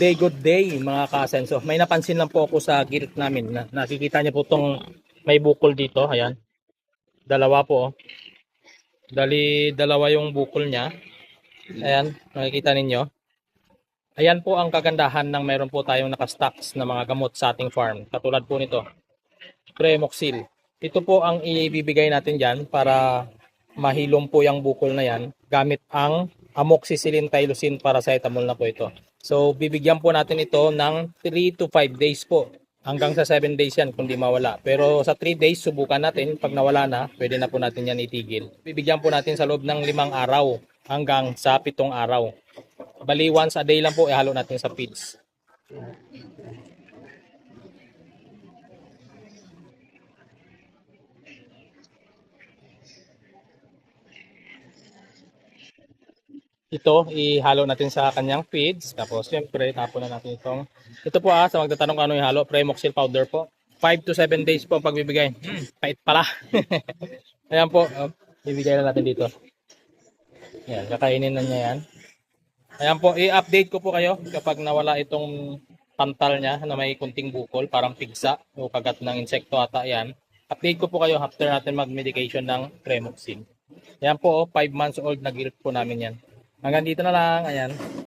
day, good day mga kasenso. May napansin lang po ako sa gilt namin. Na, nakikita niyo po tong may bukol dito. Ayan. Dalawa po. oh. Dali, dalawa yung bukol niya. Ayan, nakikita ninyo. Ayan po ang kagandahan ng meron po tayong nakastocks na mga gamot sa ating farm. Katulad po nito. Premoxil. Ito po ang ibibigay natin dyan para mahilom po yung bukol na yan gamit ang amoxicillin tylosin paracetamol na po ito. So, bibigyan po natin ito ng 3 to 5 days po. Hanggang sa 7 days yan kung di mawala. Pero sa 3 days, subukan natin. Pag nawala na, pwede na po natin yan itigil. Bibigyan po natin sa loob ng limang araw hanggang sa pitong araw. Bali, once a day lang po, ihalo natin sa feeds. Ito ihalo natin sa kanyang feeds. Tapos syempre tapon na natin itong ito po ah sa magtatanong kung ano ihalo Premoxil powder po. 5 to 7 days po ang pagbibigay. Hmm, pait pala. Ayan po oh, ibigay na natin dito. Yan kakainin na niya yan. Ayan po i-update ko po kayo kapag nawala itong pantal niya na may kunting bukol parang pigsa o kagat ng insekto ata yan. Update ko po kayo after natin mag-medication ng Premoxil. Ayan po, 5 months old na guilt po namin yan. Hanggang dito na lang. Ayan.